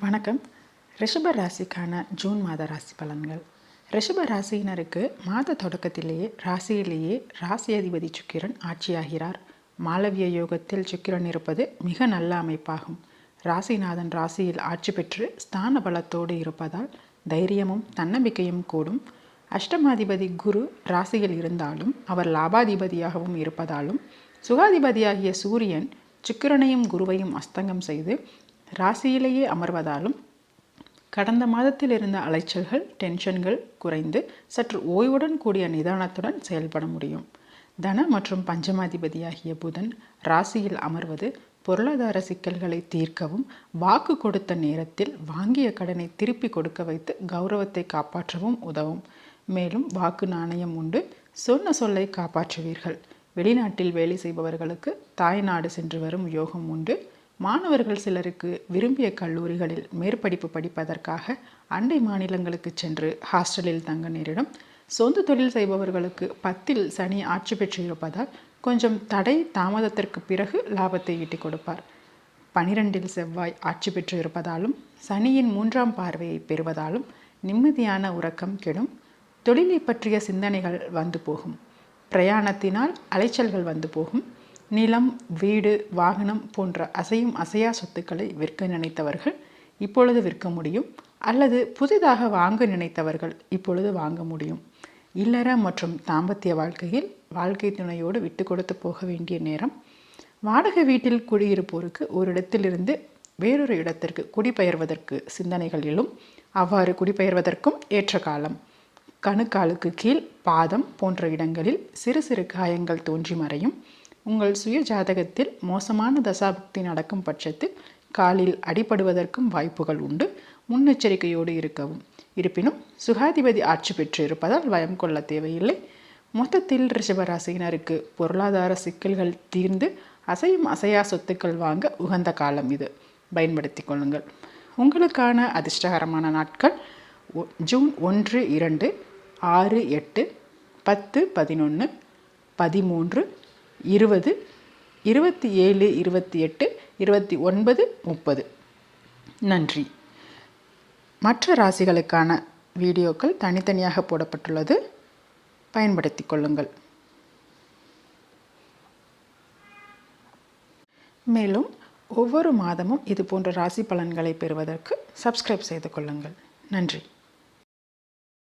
வணக்கம். ரிஷப ராசிக்கான ஜூன் மாத ராசி பலன்கள். ரிஷப ராசியினருக்கு மாத தொடக்கத்திலேயே ராசியிலேயே ராசி அதிபதி சுக்கிரன் ஆட்சியாகிறார். மாளவிய யோகத்தில் சுக்கிரன் இருப்பது மிக நல்ல அமைப்பாகும். ராசிநாதன் ராசியில் ஆட்சி பெற்று ஸ்தான பலத்தோடு இருப்பதால் தைரியமும் தன்னம்பிக்கையும் கூடும். அஷ்டமாதிபதி குரு ராசியில் இருந்தாலும் அவர் லாபாதிபதியாகவும் இருப்பதாலும் சுகாதிபதியாகிய சூரியன் சுக்கிரனையும் குருவையும் அஸ்தங்கம் செய்து ராசியிலேயே அமர்வதாலும் கடந்த மாதத்தில் இருந்த அலைச்சல்கள் டென்ஷன்கள் குறைந்து சற்று ஓய்வுடன் கூடிய நிதானத்துடன் செயல்பட முடியும். தன மற்றும் பஞ்சமாதிபதியாகிய புதன் ராசியில் அமர்வது பொருளாதார சிக்கல்களை தீர்க்கவும் வாக்கு கொடுத்த நேரத்தில் வாங்கிய கடனை திருப்பி கொடுக்க வைத்து கௌரவத்தை காப்பாற்றவும் உதவும். மேலும் வாக்கு நாணயம் உண்டு சொன்ன சொல்லை காப்பாற்றுவீர்கள். வெளிநாட்டில் வேலை செய்பவர்களுக்கு தாய்நாடு சென்று வரும் யோகம் உண்டு. மாணவர்கள் சிலருக்கு விரும்பிய கல்லூரிகளில் மேற்படிப்பு படிப்பதற்காக அண்டை மாநிலங்களுக்கு சென்று ஹாஸ்டலில் தங்க நேரிடும். சொந்த தொழில் செய்பவர்களுக்கு பத்தில் சனி ஆட்சி பெற்று இருப்பதால் கொஞ்சம் தடை தாமதத்திற்கு பிறகு லாபத்தை ஈட்டிக் கொடுப்பார். பனிரெண்டில் செவ்வாய் ஆட்சி பெற்று இருப்பதாலும் சனியின் மூன்றாம் பார்வையை பெறுவதாலும் நிம்மதியான உறக்கம் கெடும். தொழிலை பற்றிய சிந்தனைகள் வந்து போகும். பிரயாணத்தினால் அலைச்சல்கள் வந்து போகும். நிலம் வீடு வாகனம் போன்ற அசையும் அசையா சொத்துக்களை விற்க நினைத்தவர்கள் இப்பொழுது விற்க முடியும். அல்லது புதிதாக வாங்க நினைத்தவர்கள் இப்பொழுது வாங்க முடியும். இல்லற மற்றும் தாம்பத்திய வாழ்க்கையில் வாழ்க்கை துணையோடு விட்டு கொடுத்து போக வேண்டிய நேரம். வாடகை வீட்டில் குடியிருப்போருக்கு ஒரு இடத்திலிருந்து வேறொரு இடத்திற்கு குடிபெயர்வதற்கு சிந்தனைகள் எழும். அவ்வாறு குடிபெயர்வதற்கும் ஏற்ற காலம். கணுக்காலுக்கு கீழ் பாதம் போன்ற இடங்களில் சிறு சிறு காயங்கள் தோன்றி மறையும். உங்கள் சுய ஜாதகத்தில் மோசமான தசாபக்தி நடக்கும் பட்சத்தில் காலில் அடிபடுவதற்கும் வாய்ப்புகள் உண்டு. முன்னெச்சரிக்கையோடு இருக்கவும். இருப்பினும் சுகாதிபதி ஆட்சி பெற்று இருப்பதால் பயம் கொள்ள தேவையில்லை. மொத்தத்தில் ரிஷபராசியினருக்கு பொருளாதார சிக்கல்கள் தீர்ந்து அசையும் அசையா சொத்துக்கள் வாங்க உகந்த காலம் இது. பயன்படுத்தி கொள்ளுங்கள். உங்களுக்கான அதிர்ஷ்டகரமான நாட்கள் ஒ- ஜூன் ஒன்று இரண்டு ஆறு எட்டு பத்து பதினொன்று பதிமூன்று இருபது இருபத்தி ஏழு இருபத்தி எட்டு இருபத்தி ஒன்பது முப்பது. நன்றி. மற்ற ராசிகளுக்கான வீடியோக்கள் தனித்தனியாக போடப்பட்டுள்ளது. பயன்படுத்தி கொள்ளுங்கள். மேலும் ஒவ்வொரு மாதமும் இது போன்ற ராசி பலன்களை பெறுவதற்கு சப்ஸ்கிரைப் செய்து கொள்ளுங்கள். நன்றி.